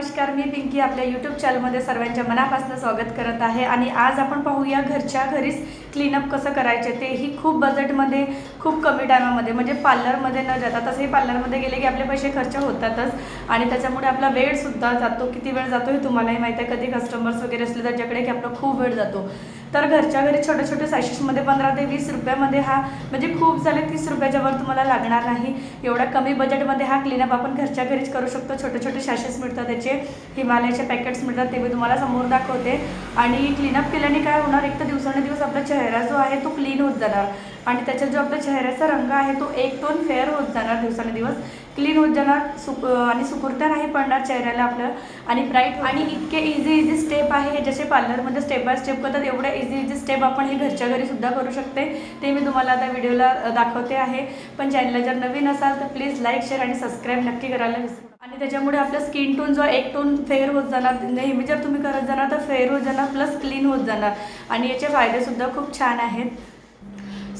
नमस्कार मी पिंकी आपल्या यूट्यूब चॅनलमध्ये सर्वांच्या मनापासून स्वागत करत आहे. आणि आज आपण पाहूया घरच्या घरीच क्लीनअप कसं करायचे तेही खूप बजेटमध्ये खूप कमी टायमामध्ये म्हणजे पार्लरमध्ये न जाता तसंही पार्लरमध्ये गेले की आपले पैसे खर्च होतातच. आणि त्याच्यामुळे आपला वेळसुद्धा जातो किती वेळ जातो हे तुम्हालाही माहीत आहे. कधी कस्टमर्स वगैरे असले त्याच्याकडे की आपला खूप वेळ जातो. तर घरच्या घरी छोटे छोटे सॅशेसमध्ये पंधरा ते वीस रुपयामध्ये हा म्हणजे खूप झाले तीस रुपयाच्या वर तुम्हाला लागणार नाही. एवढ्या कमी बजेटमध्ये हा क्लीनअप आपण घरच्या घरीच करू शकतो. छोटे छोटे सॅशेस मिळतात त्याचे हिमालयाचे पॅकेट्स मिळतात ते मी तुम्हाला समोर दाखवते. आणि क्लीनअप केल्याने काय होणार? एक तर दिवसानुदिवस आपला चेहरा चेहरा जो आहे तो क्लीन होत जाणार. आणि त्याच्यात जो आपल्या चेहऱ्याचा रंग आहे तो एक टोन फेअर होत जाणार दिवसानुदिवस क्लीन होत जाणार सुक आणि सुकुरता नाही पडणार चेहऱ्याला आपलं. आणि ब्राईट आणि इतके इझी इझी स्टेप आहे हे जसे पार्लरमध्ये स्टेप बाय स्टेप करतात एवढ्या इझी इझी स्टेप आपण हे घरच्या घरी सुद्धा करू शकते. ते मी तुम्हाला आता व्हिडिओला दाखवते आहे. पण चॅनलला जर नवीन असाल तर प्लीज लाईक शेअर आणि सबस्क्राईब नक्की करायला विसरू आणि त्याच्यामुळे आपलं स्किन टोन जो एक टोन फेअर होत जाणार नेहमी जर तुम्ही करत जाणार तर फेअर होत जाणार प्लस क्लीन होत जाणार. आणि याचे फायदेसुद्धा खूप छान आहेत.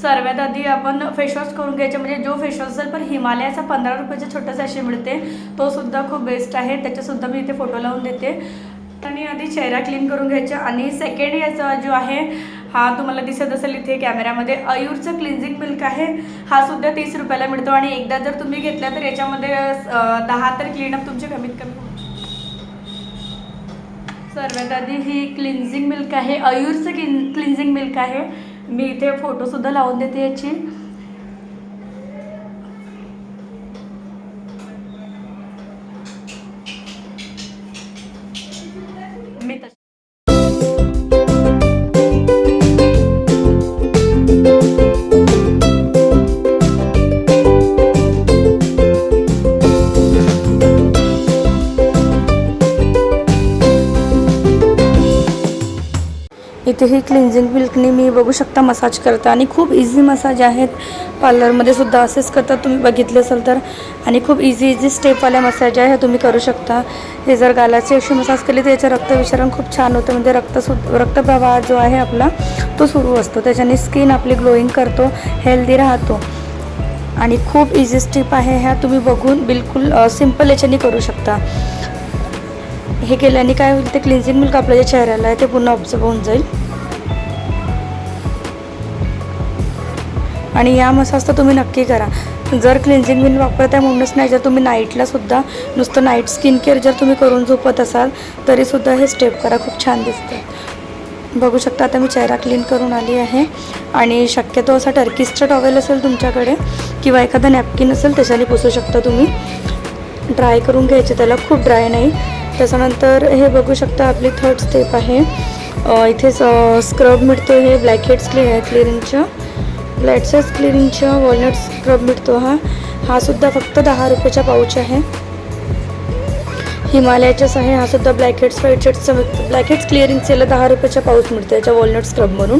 सर्वात आधी आपण फेशवॉश करून घ्यायचे म्हणजे जो फेशवॉश असेल पण हिमालयाचा पंधरा रुपयाचा छोटंसं अशी मिळते तो सुद्धा खूप बेस्ट आहे. त्याच्यासुद्धा मी इथे फोटो लावून देते. आणि आधी चेहरा क्लीन करून घ्यायचा. आणि सेकंड याचा जो आहे हा तुम्हाला दिसत असेल इथे कॅमेऱ्यामध्ये. अयूरचं क्लिन्झिंग मिल्क आहे. हा सुद्धा तीस रुपयाला मिळतो आणि एकदा जर तुम्ही घेतला तर याच्यामध्ये दहा तर क्लीनअप तुमचे कमीत कमी सर्वात आधी ही क्लिन्झिंग मिल्क आहे. अयूरचं क्लिन क्लिन्झिंग मिल्क आहे. मी इथे फोटोसुद्धा लावून देते याची. इथे ही क्लिन्झिंग मिल्कने मी बघू शकता मसाज करता. आणि खूप इझी मसाज आहेत. पार्लरमध्ये सुद्धा असेच करतात तुम्ही बघितले असेल तर. आणि खूप इझी इझी स्टेपवाल्या मसाज आहे. तुम्ही करू शकता. हे जर गालाची अशी मसाज केली तर याचं रक्तविसरण खूप छान होतं. म्हणजे रक्त सु रक्तप्रवाह जो आहे आपला तो सुरू असतो. त्याच्याने स्किन आपली ग्लोईंग करतो. हेल्दी राहतो. आणि खूप इझी स्टेप आहे ह्या तुम्ही बघून. बिलकुल सिंपल याच्याने करू शकता. हे केल्याने काय होईल ते क्लिन्झिंग मिल्क आपल्या जे चेहऱ्याला आहे ते पुन्हा ऑब्झर्व होऊन जाईल. आणि या मसाज तर तुम्ही नक्की करा. जर क्लिन्झिंग मिल्क वापरताय म्हणूनच नाही जर तुम्ही नाईटलासुद्धा नुसतं नाईट स्किन केअर जर तुम्ही करून झोपत असाल तरीसुद्धा हे स्टेप करा. खूप छान दिसतं बघू शकता आता मी चेहरा क्लीन करून आली आहे. आणि शक्यतो असा टर्किस्टचा टॉवेल असेल तुमच्याकडे किंवा एखादा नॅपकिन असेल त्याच्याने पुसू शकता तुम्ही. ड्राय करून घ्यायचे त्याला खूप ड्राय नाही. त्याच्यानंतर हे बघू शकता आपली थर्ड स्टेप आहे. इथे स्क्रब मिळतो हे ब्लॅक हेड्स क्लि क्लिअरिंगच्या ब्लॅडसेस क्लिअरिंगच्या वॉलनट स्क्रब मिळतो हा. हा सुद्धा फक्त दहा रुपयाचा पाऊच आहे. हिमालयाच्याच आहे हा सुद्धा ब्लॅक हेड्स व्हाईट हेड्सचा ब्लॅक हेड्स क्लिअरिंगचे दहा रुपयाचा पाऊच मिळतो याच्या वॉलनट स्क्रब म्हणून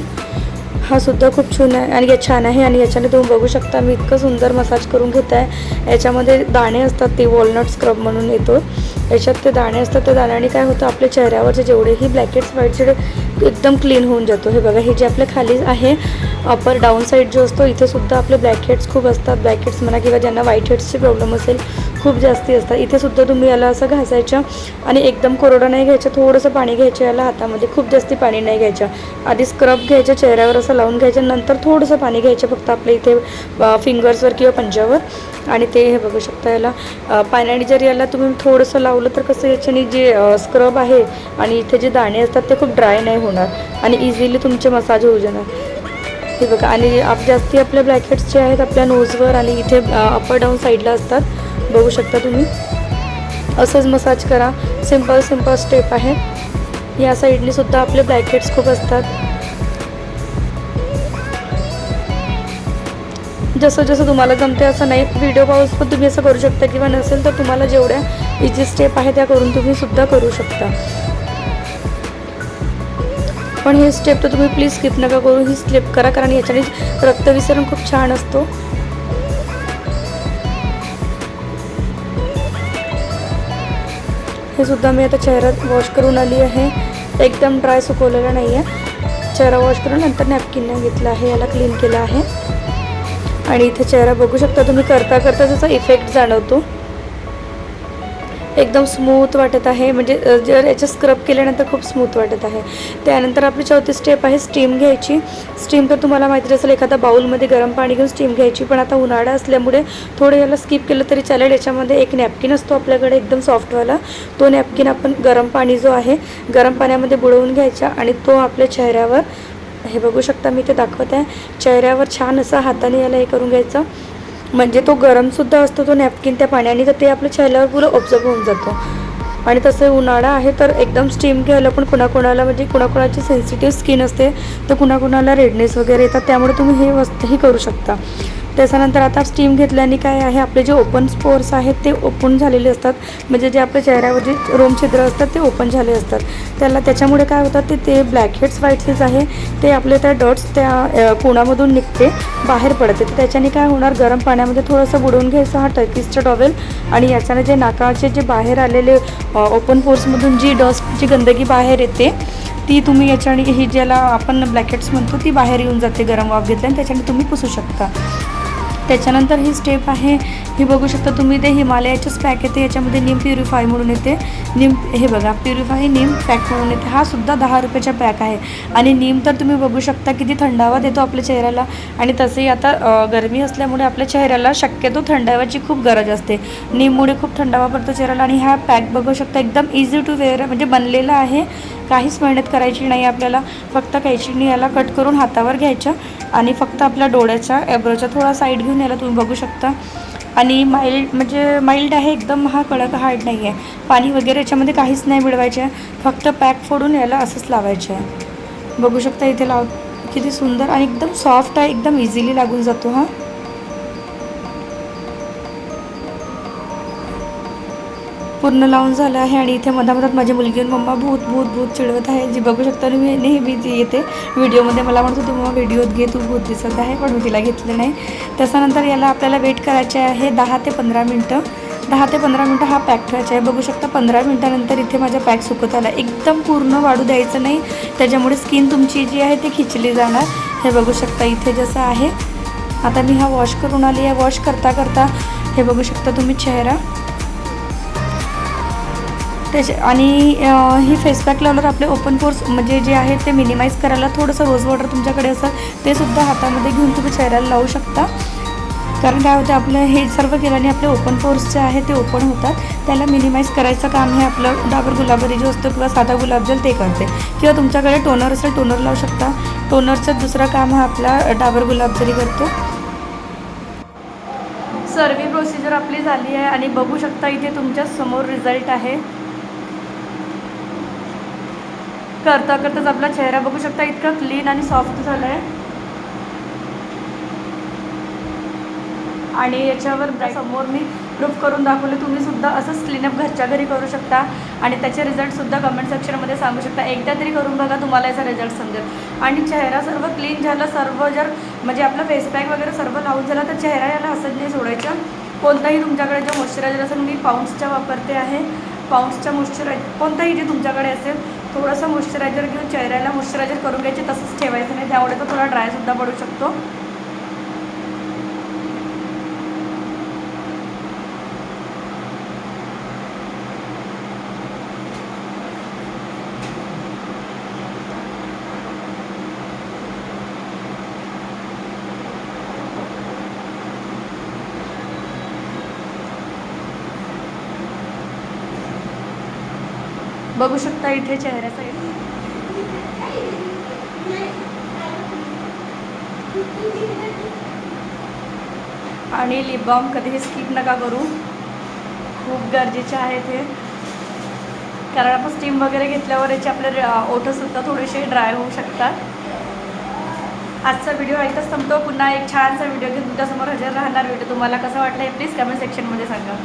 हा सुद्धा खूप छान आहे आणि या छान आहे आणि याच्याने तुम्ही बघू शकता मी इतकं सुंदर मसाज करून घेत आहे. याच्यामध्ये दाणे असतात ते वॉलनट स्क्रब म्हणून येतो. याच्यात ते दाणे असतात त्या दाण्याने काय होतं आपल्या चेहऱ्यावरचे जेवढेही ब्लॅकेट्स व्हाईट एकदम क्लीन होऊन जातो. हे बघा हे जे आपल्या खाली आहे अपर डाऊन साईड जो असतो इथे सुद्धा आपले ब्लॅक हेड्स खूप असतात. ब्लॅक हेड्स म्हणा किंवा ज्यांना व्हाईट हेड्सचे प्रॉब्लेम असेल खूप जास्ती असतात. इथे सुद्धा तुम्ही याला असं घासायचं आणि एकदम कोरडं नाही घ्यायचं थोडंसं पाणी घ्यायचं याला हातामध्ये. खूप जास्ती पाणी नाही घ्यायचं आधी स्क्रब घ्यायचं चेहऱ्यावर असं लावून घ्यायचं नंतर थोडंसं पाणी घ्यायचं फक्त आपल्या इथे फिंगर्सवर किंवा पंजावर. आणि ते हे बघू शकता याला. पाण्याने जर याला तुम्ही थोडंसं लावलं तर कसं याच्याने जे स्क्रब आहे आणि इथे जे दाणे असतात ते खूप ड्राय नाही होणार. आणि इझिली तुमचे मसाज होऊ जाणार. हे बघा. आणि आप जास्ती आपल्या ब्लॅकेट्स जे आहेत आपल्या नोजवर आणि इथे अपर डाऊन साईडला असतात. बघू शकता तुम्ही. असंच मसाज करा. सिंपल सिंपल स्टेप आहे. या साईडने सुद्धा आपले ब्लॅकेट्स खूप असतात. जसं जसं तुम्हाला जमते असं नाही व्हिडिओ पाऊस पण तुम्ही असं करू शकता किंवा नसेल तर तुम्हाला जेवढ्या इझी स्टेप आहे त्या करून तुम्ही सुद्धा करू शकता. पण हे स्टेप तर तुम्ही प्लीज स्किप नका करू. ही स्टेप करा कारण याच्याने रक्तविसरण खूप छान असतो. हे सुद्धा मी आता चेहऱ्यात वॉश करून आली आहे. एकदम ड्राय सुकवलेला नाही आहे चेहरा वॉश करून नंतर नॅपकिनने घेतला आहे. याला क्लीन केलं आहे. आणि इथे चेहरा बघू शकता तुम्ही. करता करता त्याचा इफेक्ट जाणवतो. एकदम स्मूथ वाटत आहे. म्हणजे जर याच्या स्क्रब केल्यानंतर खूप स्मूथ वाटत आहे. त्यानंतर आपली चौथी स्टेप आहे स्टीम घ्यायची. स्टीम तर तुम्हाला माहिती असेल एखादा बाउलमध्ये गरम पाणी घेऊन स्टीम घ्यायची. पण आता उन्हाळा असल्यामुळे थोडं याला स्किप केलं तरी चालेल. याच्यामध्ये एक नॅपकिन असतो आपल्याकडे एकदम सॉफ्टवाला तो नॅपकिन आपण गरम पाणी जो आहे गरम पाण्यामध्ये बुडवून घ्यायचा आणि तो आपल्या चेहऱ्यावर हे बघू शकता मी ते दाखवत आहे. चेहऱ्यावर छान असं हाताने याला हे करून घ्यायचं. म्हणजे तो गरमसुद्धा असतो तो नॅपकिन त्या पाण्याने तर ते आपल्या चेहऱ्यावर पुरं ऑब्झर्व होऊन जातो. आणि तसं उन्हाळा आहे तर एकदम स्टीम घ्यायला पण कुणाकुणाला म्हणजे कुणाकुणाची सेन्सिटिव्ह स्किन असते तर कुणाकुणाला रेडनेस वगैरे येतात त्यामुळे तुम्ही हे वस्तूही करू शकता. त्याच्यानंतर आता स्टीम घेतल्याने काय आहे आपले जे ओपन स्पोर्स आहेत ते ओपन झालेले असतात. म्हणजे जे आपल्या चेहऱ्यावर जे रोम छिद्र असतात ते ओपन झाले असतात. त्याला त्याच्यामुळे काय होतात ते ते ब्लॅक हेड्स व्हाईट हेड्स आहे. ते आपले त्या डट्स त्या कोणामधून निघते बाहेर पडते. तर त्याच्याने काय होणार गरम पाण्यामध्ये थोडंसं बुडवून घ्यायचं हा टर्किसचं टॉवेल आणि याच्याने जे नाकाचे जे बाहेर आलेले ओपन पोर्समधून जी डस्ट जी गंदगी बाहेर येते ती तुम्ही याच्याने ही ज्याला आपण ब्लॅकेट्स म्हणतो ती बाहेर येऊन जाते गरम वाफ घेतल्या आणि त्याच्याने तुम्ही पुसू शकता. त्याच्यानंतर ही स्टेप आहे. ही बघू शकता तुम्ही ते हिमालयाचेच पॅक येते. याच्यामध्ये नीम प्युरिफाय म्हणून येते. नीम हे बघा प्युरिफाय नीम पॅक म्हणून येते. हा सुद्धा दहा रुपयाचा पॅक आहे. आणि नीम तर तुम्ही बघू शकता किती थंडावा देतो आपल्या चेहऱ्याला. आणि तसेही आता गरमी असल्यामुळे आपल्या चेहऱ्याला शक्यतो थंडाव्याची खूप गरज असते. नीममुळे खूप थंडावा पडतो चेहऱ्याला. आणि हा पॅक बघू शकता एकदम इझी टू वेअर म्हणजे बनलेला आहे. काहीच मेहनत करायची नाही आपल्याला. फक्त कैचीने याला कट करून हातावर घ्यायचं. आणि फक्त आपल्या डोळ्याच्या एब्रोच्या थोडा साईड घेऊन याला तुम्ही बघू शकता. आणि माइल्ड म्हणजे माइल्ड आहे एकदम हा कडक हार्ड नाही आहे पाणी वगैरे याच्यामध्ये काहीच नाही मिळवायचे. आहे फक्त पॅक फोडून याला असंच लावायचे. आहे बघू शकता इथे लाव किती सुंदर आणि एकदम सॉफ्ट आहे एकदम इझिली लागून जातो हा. पूर्ण लावून झालं आहे आणि इथे मधामधात माझी मुलगी आणि मम्मा भूत भूत भूत चिडवत आहे. जी बघू शकता मी नेहमी ती येते. व्हिडिओमध्ये मला म्हणत होती मम्मा व्हिडिओत घे तू भूत दिसत आहे. पण मी तिला घेतलं नाही. त्याच्यानंतर याला आपल्याला वेट करायचे आहे दहा ते पंधरा मिनटं. दहा ते पंधरा मिनटं हा पॅक ठेवायचा आहे. बघू शकता पंधरा मिनटानंतर इथे माझा पॅक सुकत आला. एकदम पूर्ण वाढू द्यायचं नाही. त्याच्यामुळे स्किन तुमची जी आहे ती खिचली जाणार. हे बघू शकता इथे जसं आहे. आता मी हा वॉश करून आली आहे. वॉश करता करता हे बघू शकता तुम्ही चेहरा. त्याचे आणि ही फेसपॅक लावल्यावर आपले ओपन पोर्स म्हणजे जे आहे ते मिनिमाइज करायला थोडंसं रोज वॉटर तुमच्याकडे असेल ते सुद्धा हातामध्ये घेऊन तुम्ही चेहऱ्याला लावू शकता. कारण काय होतं आपलं हे सर्व केल्याने आपले ओपन पोर्स जे आहे ते ओपन होतात. त्याला मिनिमाइज करायचं काम हे आपलं डाबर गुलाबरी जो असतो किंवा साधा गुलाबजल ते करते. किंवा तुमच्याकडे टोनर असेल टोनर लावू शकता. टोनरचं दुसरं काम हा आपला डाबर गुलाबजरी करतो. सर्वी प्रोसिजर आपली झाली आहे आणि बघू शकता इथे तुमच्यासमोर रिझल्ट आहे. करता करताच आपला चेहरा बघू शकता इतका क्लीन आणि सॉफ्ट झाला आहे आणि याच्यावर समोर मी प्रूफ करून दाखवले तुम्ही सुद्धा असंच क्लीनअप घरच्या घरी करू शकता. आणि त्याचे रिझल्टसुद्धा कमेंट सेक्शनमध्ये सांगू शकता. एकदा तरी करून बघा तुम्हाला याचा रिझल्ट समजेल. आणि चेहरा सर्व क्लीन झाला सर्व जर म्हणजे आपला फेस पॅक वगैरे सर्व लावून झाला तर चेहरा याला असंच नाही सोडायचा. कोणताही तुमच्याकडे जो मॉइश्चरायझर असेल मी पाऊंड्सचा वापरते आहे. पाऊंड्सचा मॉइश्चरायझर कोणताही जे तुमच्याकडे असेल थोडंसं मॉइश्चरायझर घेऊन चेहऱ्याला मॉइश्चरायझर करून घ्यायचे तसंच ठेवायचं नाही. त्यामुळे तो थोडा ड्रायसुद्धा पडू शकतो. बघू शकता इथे चेहऱ्याचा आणि लिपबॉम कधीही स्किप नका करू. खूप गरजेचे आहेत हे. कारण आपण स्टीम वगैरे घेतल्यावर याचे आपले ओठंसुद्धा थोडेसे ड्राय होऊ शकतात. आजचा व्हिडिओ ऐकताच संपतो. पुन्हा एक छानसा व्हिडिओ घेऊन तुमच्यासमोर हजर राहणार. व्हिडिओ तुम्हाला कसा वाटला हे प्लीज कमेंट सेक्शनमध्ये सांगा.